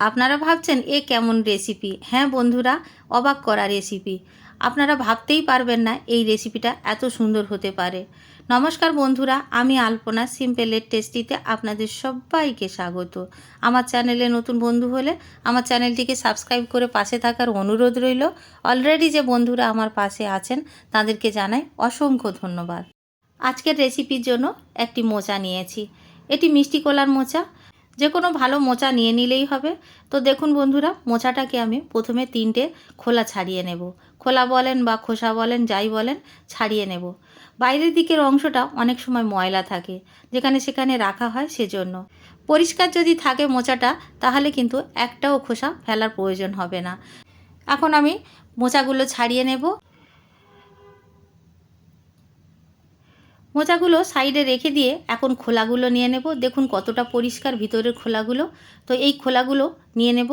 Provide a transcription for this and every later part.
আপনারা ভাবছেন, এ কেমন রেসিপি হ্যাঁ বন্ধুরা, অবাক করা রেসিপি আপনারা ভাবতেই পারবেন না এই রেসিপিটা এত সুন্দর হতে পারে। নমস্কার বন্ধুরা, আমি আলপনা সিম্পলের টেস্টিতে আপনাদের সবাইকে স্বাগত। আমার চ্যানেলে নতুন বন্ধু হলে আমার চ্যানেলটিকে সাবস্ক্রাইব করে পাশে থাকার অনুরোধ রইল। অলরেডি যে বন্ধুরা আমার পাশে আছেন, তাদেরকে জানাই অসংখ্য ধন্যবাদ। আজকের রেসিপির জন্য একটি মোচা নিয়েছি। এটি মিষ্টি কলার মোচা। যে কোনো ভালো মোচা নিয়ে নিলেই হবে। তো দেখুন বন্ধুরা, মোচাটাকে আমি প্রথমে তিনটে খোলা ছাড়িয়ে নেব। খোলা বলেন বা খোসা বলেন, যাই বলেন, ছাড়িয়ে নেব। বাইরের দিকের অংশটা অনেক সময় ময়লা থাকে, যেখানে সেখানে রাখা হয় সেজন্য। পরিষ্কার যদি থাকে মোচাটা, তাহলে কিন্তু একটাও খোসা ফেলার প্রয়োজন হবে না। এখন আমি মোচাগুলো ছাড়িয়ে নেব। মোচাগুলো সাইডে রেখে দিয়ে এখন খোলাগুলো নিয়ে নেব। দেখুন কতটা পরিষ্কার ভিতরের খোলাগুলো। তো এই খোলাগুলো নিয়ে নেব।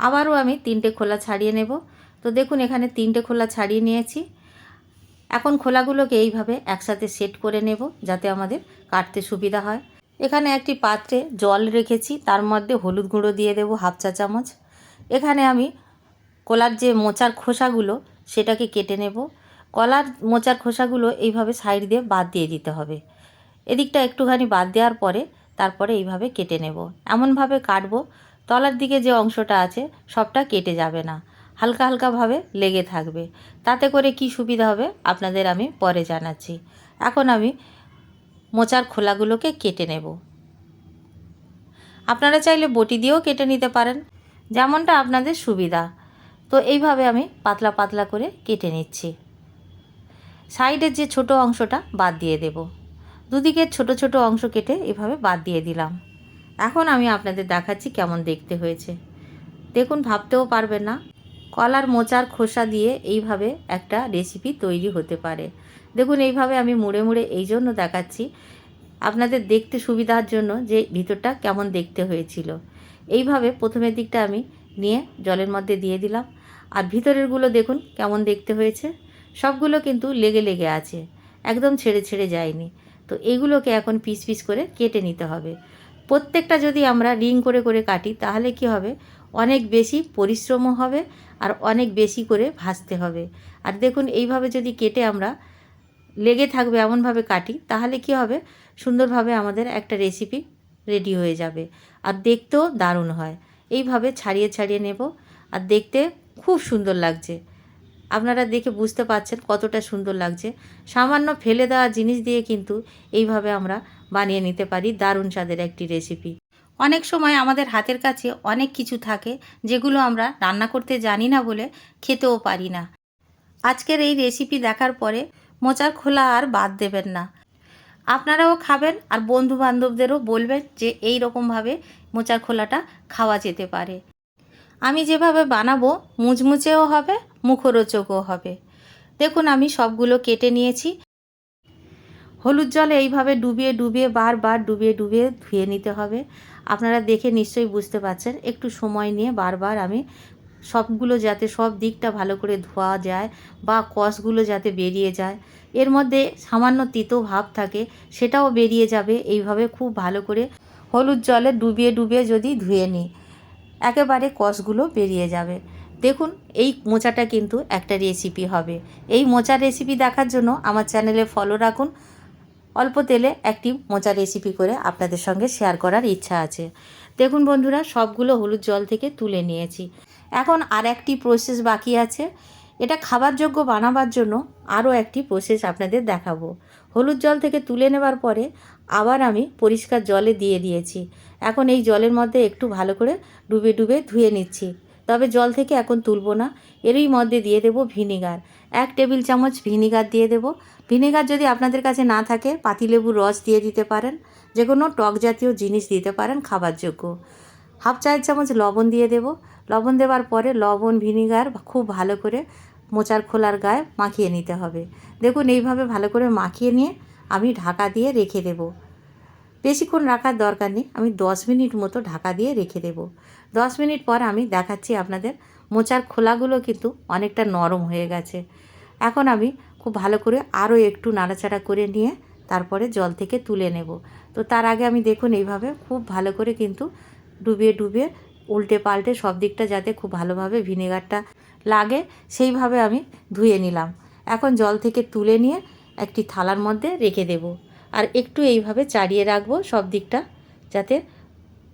আবারও আমি তিনটে খোলা ছাড়িয়ে নেব। তো দেখুন এখানে তিনটে খোলা ছাড়িয়ে নিয়েছি। এখন খোলাগুলোকে এইভাবে একসাথে সেট করে নেব যাতে আমাদের কাটতে সুবিধা হয়। এখানে একটি পাত্রে জল রেখেছি। তার মধ্যে হলুদ গুঁড়ো দিয়ে দেবো হাফ চা চামচ। এখানে আমি কলার যে মোচার খোসাগুলো সেটাকে কেটে নেব। কলার মোচার খোসাগুলো এইভাবে সাইড দিয়ে বাদ দিয়ে দিতে হবে। এদিকটা একটুখানি বাদ দেওয়ার পরে তারপরে এইভাবে কেটে নেব। এমনভাবে কাটবো, তলার দিকে যে অংশটা আছে সবটা কেটে যাবে না। হালকা হালকাভাবে লেগে থাকবে। তাতে করে কি সুবিধা হবে আপনাদের আমি পরে জানাচ্ছি। এখন আমি মোচার খোলাগুলোকে কেটে নেব। আপনারা চাইলে বটি দিয়েও কেটে নিতে পারেন। যেমনটা আপনাদের সুবিধা। তো এইভাবে আমি পাতলা পাতলা করে কেটে নিচ্ছি। সাইডের যে ছোট অংশটা বাদ দিয়ে দেব। দুদিকের ছোট ছোট অংশ কেটে এভাবে বাদ দিয়ে দিলাম। এখন আমি আপনাদের দেখাচ্ছি কেমন দেখতে হয়েছে। দেখুন, ভাবতেও পারবেন না। কলার মোচার খোসা দিয়ে এইভাবে একটা রেসিপি তৈরি হতে পারে। দেখুন, এইভাবে আমি মুড়ে মুড়ে এই জন্য দেখাচ্ছি। আপনাদের দেখতে সুবিধার জন্য যে ভিতরটা কেমন দেখতে হয়েছিল। এইভাবে প্রথমের দিকটা আমি নিয়ে জলের মধ্যে দিয়ে দিলাম। আর ভিতরেরগুলো দেখুন কেমন দেখতে হয়েছে। সবগুলো কিন্তু লেগে লেগে আছে, একদম ছেড়ে ছেড়ে যায়নি। তো এইগুলোকে এখন পিস পিস করে কেটে নিতে হবে। প্রত্যেকটা যদি আমরা রিং করে করে কাটি, তাহলে কি হবে? অনেক বেশি পরিশ্রমও হবে আর অনেক বেশি করে ভাজতে হবে। আর দেখুন, এইভাবে যদি কেটে আমরা লেগে থাকবে, এমনভাবে কাটি, তাহলে কি হবে? সুন্দরভাবে আমাদের একটা রেসিপি রেডি হয়ে যাবে। আর দেখতেও দারুণ হয়। এইভাবে ছাড়িয়ে ছাড়িয়ে নেব। আর দেখতে খুব সুন্দর লাগছে। আপনারা দেখে বুঝতে পারছেন কতটা সুন্দর লাগছে। সামান্য ফেলে দেওয়া জিনিস দিয়ে কিন্তু এইভাবে আমরা বানিয়ে নিতে পারি দারুণ স্বাদের একটি রেসিপি অনেক সময় আমাদের হাতের কাছে অনেক কিছু থাকে যেগুলো আমরা রান্না করতে জানি না বলে খেতেও পারি না। আজকের এই রেসিপি দেখার পরে মোচার খোলা আর বাদ দেবেন না। আপনারাও খাবেন আর বন্ধু বান্ধবদেরও বলবেন যে এই রকমভাবে মোচার খোলাটা খাওয়া যেতে পারে। আমি যেভাবে বানাবো মুচমুচেও হবে, মুখরোচকও হবে। দেখুন, আমি সবগুলো কেটে নিয়েছি। হলুদ জলে এইভাবে ডুবিয়ে ডুবিয়ে, বারবার ডুবিয়ে ডুবিয়ে ধুয়ে নিতে হবে। আপনারা দেখে নিশ্চয়ই বুঝতে পারছেন, একটু সময় নিয়ে বারবার আমি সবগুলো যাতে সব দিকটা ভালো করে ধোয়া যায় বা কষগুলো যাতে বেরিয়ে যায়। এর মধ্যে সামান্য তিতো ভাব থাকে, সেটাও বেরিয়ে যাবে। এইভাবে খুব ভালো করে হলুদ জলে ডুবিয়ে ডুবিয়ে যদি ধুয়ে নিই। একেবারে কষগুলো বেরিয়ে যাবে। দেখুন, এই মোচাটা কিন্তু একটা রেসিপি হবে। এই মোচা রেসিপি দেখার জন্য আমার চ্যানেলে ফলো রাখুন। অল্প তেলে একটি মোচা রেসিপি করে আপনাদের সঙ্গে শেয়ার করার ইচ্ছা আছে। দেখুন বন্ধুরা, সবগুলো হলুদ জল থেকে তুলে নিয়েছি। এখন আর একটি প্রসেস বাকি আছে। এটা খাবার যোগ্য বানাবার জন্য আরও একটি প্রসেস আপনাদের দেখাবো। হলুদ জল থেকে তুলে নেবার পরে আবার আমি পরিষ্কার জলে দিয়ে দিয়েছি। এখন এই জলের মধ্যে একটু ভালো করে ডুবে ডুবে ধুয়ে নিচ্ছি। তবে জল থেকে এখন তুলবো না। এরই মধ্যে দিয়ে দেবো ভিনিগার। এক টেবিল চামচ ভিনিগার দিয়ে দেবো। ভিনেগার যদি আপনাদের কাছে না থাকে, পাতিলেবুর রস দিয়ে দিতে পারেন। যে কোনো টক জাতীয় জিনিস দিতে পারেন খাবার যোগ্য হাফ চায়ের চামচ লবণ দিয়ে দেব। লবণ দেওয়ার পরে লবণ, ভিনিগার খুব ভালো করে মোচার খোলার গায়ে মাখিয়ে নিতে হবে। দেখুন, এইভাবে ভালো করে মাখিয়ে নিয়ে আমি ঢাকা দিয়ে রেখে দেব। বেশিক্ষণ রাখার দরকার নেই, আমি দশ মিনিট মতো ঢাকা দিয়ে রেখে দেব। দশ মিনিট পর আমি দেখাচ্ছি আপনাদের, মোচার খোলাগুলো কিন্তু অনেকটা নরম হয়ে গেছে। এখন আমি খুব ভালো করে আরও একটু নাড়াচাড়া করে নিয়ে তারপরে জল থেকে তুলে নেব। তো তার আগে আমি দেখুন, এইভাবে খুব ভালো করে কিন্তু ডুবিয়ে ডুবিয়ে উল্টে পাল্টে সব দিকটা যাতে খুব ভালোভাবে ভিনেগারটা লাগে, সেইভাবে আমি ধুয়ে নিলাম। এখন জল থেকে তুলে নিয়ে একটি থালার মধ্যে রেখে দেব। আর একটু এইভাবে চাড়িয়ে রাখব সব দিকটা যাতে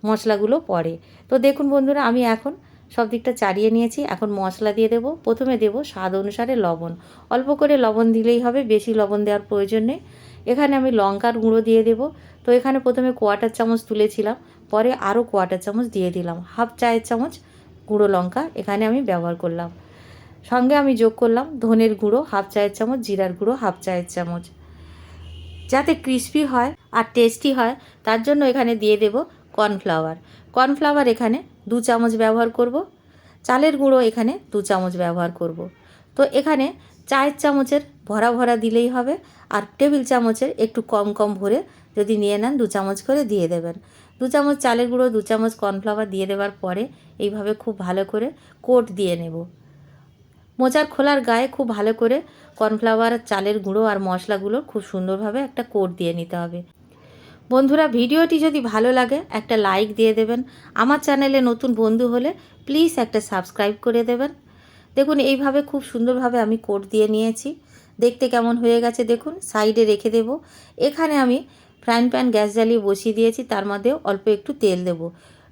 মশলাগুলো পড়ে। তো দেখুন বন্ধুরা, আমি এখন সব দিকটা চাড়িয়ে নিয়েছি। এখন মশলা দিয়ে দেব। প্রথমে দেব স্বাদ অনুসারে লবণ। অল্প করে লবণ দিলেই হবে, বেশি লবণ দেওয়ার প্রয়োজন নেই। এখানে আমি লঙ্কার গুঁড়ো দিয়ে দেব। তো এখানে প্রথমে কোয়াটার চামচ তুলেছিলাম। পরে আরও কোয়াটার চামচ দিয়ে দিলাম। হাফ চায়ের চামচ গুঁড়ো লঙ্কা এখানে আমি ব্যবহার করলাম। সঙ্গে আমি যোগ করলাম ধনের গুঁড়ো, হাফ চায়ের চামচ, জিরার গুঁড়ো, হাফ চায়ের চামচ। যাতে ক্রিস্পি হয় আর টেস্টি হয়, তার জন্য এখানে দিয়ে দেব কর্নফ্লাওয়ার। কর্নফ্লাওয়ার এখানে দু চামচ ব্যবহার করব। চালের গুঁড়ো এখানে দু চামচ ব্যবহার করব। তো এখানে চায়ের চামচের ভরা ভরা দিলেই হবে আর টেবিল চামচের একটু কম কম ভরে যদি নিয়ে নেন দু চামচ করে দিয়ে দেবেন। দু চামচ চালের গুঁড়ো, দু চামচ কর্নফ্লাওয়ার দিয়ে দেওয়ার পরে এইভাবে খুব ভালো করে কোট দিয়ে নেব। মোচার খোলার গায়ে খুব ভালো করে কর্নফ্লাওয়ার, চালের গুঁড়ো আর মশলাগুলো খুব সুন্দরভাবে একটা কোট দিয়ে নিতে হবে। বন্ধুরা, ভিডিওটি যদি ভালো লাগে, একটা লাইক দিয়ে দেবেন। আমার চ্যানেলে নতুন বন্ধু হলে প্লিজ একটা সাবস্ক্রাইব করে দেবেন। দেখুন, এইভাবে খুব সুন্দরভাবে আমি কোট দিয়ে নিয়েছি। দেখতে কেমন হয়ে গেছে দেখুন, সাইডে রেখে দেব। এখানে আমি ফ্রাইং প্যান, গ্যাস জ্বালিয়ে বসিয়ে দিয়েছি, তার মধ্যে অল্প একটু তেল দেব।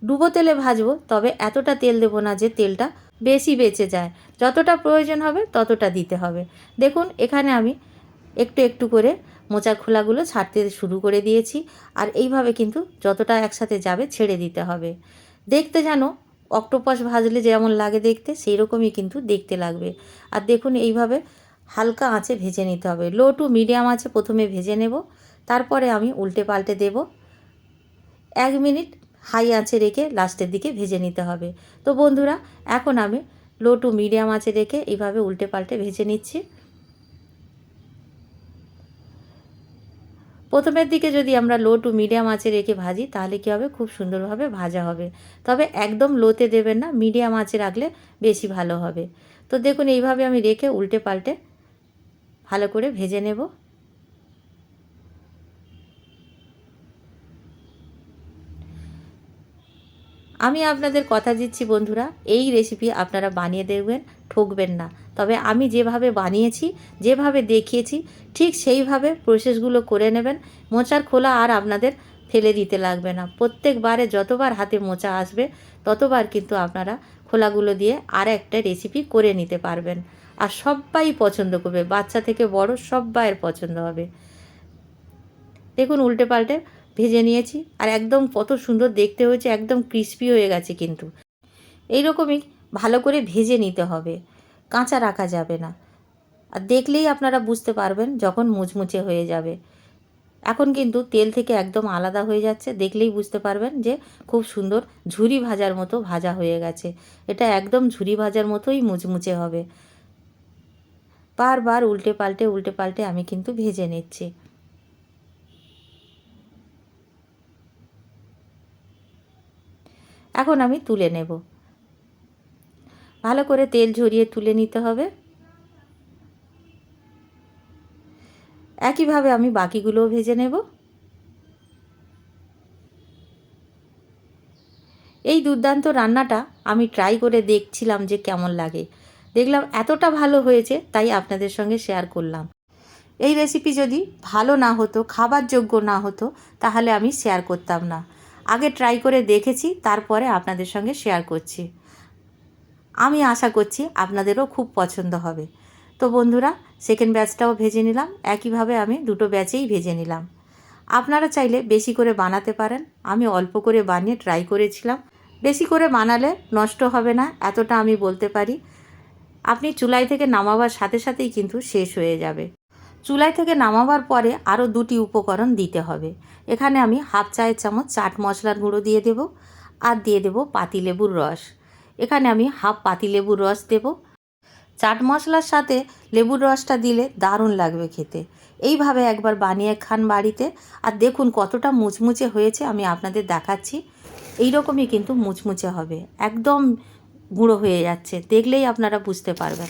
ডুবো তেলে ভাজবো, তবে এতটা তেল দেবো না যে তেলটা বেশি বেঁচে যায়। যতটা প্রয়োজন হবে, ততটা দিতে হবে। দেখুন, এখানে আমি একটু একটু করে মোচার খোলাগুলো ছাড়তে শুরু করে দিয়েছি, আর এইভাবে কিন্তু যতটা একসাথে যাবে ছেড়ে দিতে হবে। দেখতে যেন অক্টোপাস ভাজলে যেমন লাগে দেখতে সেই রকমই কিন্তু দেখতে লাগবে। আর দেখুন, এইভাবে হালকা আঁচে ভেজে নিতে হবে। লো টু মিডিয়াম আঁচে প্রথমে ভেজে নেব। তারপরে আমি উল্টে পাল্টে দেব। এক মিনিট হাই আঁচে রেখে লাস্টের দিকে ভেজে নিতে হবে। তো বন্ধুরা, এখন আমি লো টু মিডিয়াম আঁচে রেখে এইভাবে উল্টে পাল্টে ভেজে নিচ্ছি। প্রথমের দিকে যদি আমরা লো টু মিডিয়াম আঁচে রেখে ভাজি, তাহলে কী হবে? খুব সুন্দরভাবে ভাজা হবে। তবে একদম লোতে দেবেন না মিডিয়াম আঁচে রাখলে বেশি ভালো হবে। তো দেখুন, এইভাবে আমি রেখে উল্টে পাল্টে ভালো করে ভেজে নেব। আমি আপনাদের কথা দিচ্ছি বন্ধুরা, এই রেসিপি আপনারা বানিয়ে দেখবেন, ঠকবেন না। তবে আমি যেভাবে বানিয়েছি, যেভাবে দেখিয়েছি, ঠিক সেইভাবে প্রসেসগুলো করে নেবেন। মোচার খোলা আর আপনাদের ফেলে দিতে লাগবে না। প্রত্যেকবারে যতবার হাতে মোচা আসবে, ততবার কিন্তু আপনারা খোলাগুলো দিয়ে আর একটা রেসিপি করে নিতে পারবেন। আর সবাই পছন্দ করবে, বাচ্চা থেকে বড় সবাইয়ের পছন্দ হবে। দেখুন উল্টে পাল্টে ভেজে নিয়েছি আর একদম কত সুন্দর দেখতে হয়েছে, একদম ক্রিস্পি হয়ে গেছে কিন্তু। এইরকমই ভালো করে ভেজে নিতে হবে, কাঁচা রাখা যাবে না। আর দেখলেই আপনারা বুঝতে পারবেন যখন মুচমুচে হয়ে যাবে। এখন কিন্তু তেল থেকে একদম আলাদা হয়ে যাচ্ছে, দেখলেই বুঝতে পারবেন যে খুব সুন্দর ঝুরি ভাজার মতো ভাজা হয়ে গেছে। এটা একদম ঝুরি ভাজার মতোই মুচমুচে হবে। বারবার উল্টে পাল্টে উল্টে পাল্টে আমি কিন্তু ভেজে নিচ্ছি। এখন আমি তুলে নেব। ভালো করে তেল ঝরিয়ে তুলে নিতে হবে। একইভাবে আমি বাকিগুলোও ভেজে নেব। এই দুর্দান্ত রান্নাটা আমি ট্রাই করে দেখছিলাম যে কেমন লাগে। দেখলাম এতটা ভালো হয়েছে, তাই আপনাদের সঙ্গে শেয়ার করলাম। এই রেসিপি যদি ভালো না হতো খাবার যোগ্য না হতো, তাহলে আমি শেয়ার করতাম না। আগে ট্রাই করে দেখেছি, তারপরে আপনাদের সঙ্গে শেয়ার করছি। আমি আশা করছি আপনাদেরও খুব পছন্দ হবে। তো বন্ধুরা সেকেন্ড ব্যাচটাও ভেজে নিলাম, একইভাবে আমি দুটো ব্যাচেই ভেজে নিলাম। আপনারা চাইলে বেশি করে বানাতে পারেন, আমি অল্প করে বানিয়ে ট্রাই করেছিলাম। বেশি করে বানালে নষ্ট হবে না, এতটা আমি বলতে পারি। আপনি চুলাই থেকে নামাবার সাথে সাথেই কিন্তু শেষ হয়ে যাবে। চুলাই থেকে নামাবার পরে আরও দুটি উপকরণ দিতে হবে। এখানে আমি হাফ চায়ের চামচ চাট মশলার গুঁড়ো দিয়ে দেব আর দিয়ে দেব পাতিলেবুর রস। এখানে আমি হাফ পাতিলেবুর রস দেব। চাট মশলার সাথে লেবুর রসটা দিলে দারুণ লাগবে খেতে। এইভাবে একবার বানিয়ে খান বাড়িতে আর দেখুন কতটা মুচমুচে হয়েছে আমি আপনাদের দেখাচ্ছি। এই রকমই কিন্তু মুচমুচে হবে। একদম গুঁড়ো হয়ে যাচ্ছে। দেখলেই আপনারা বুঝতে পারবেন।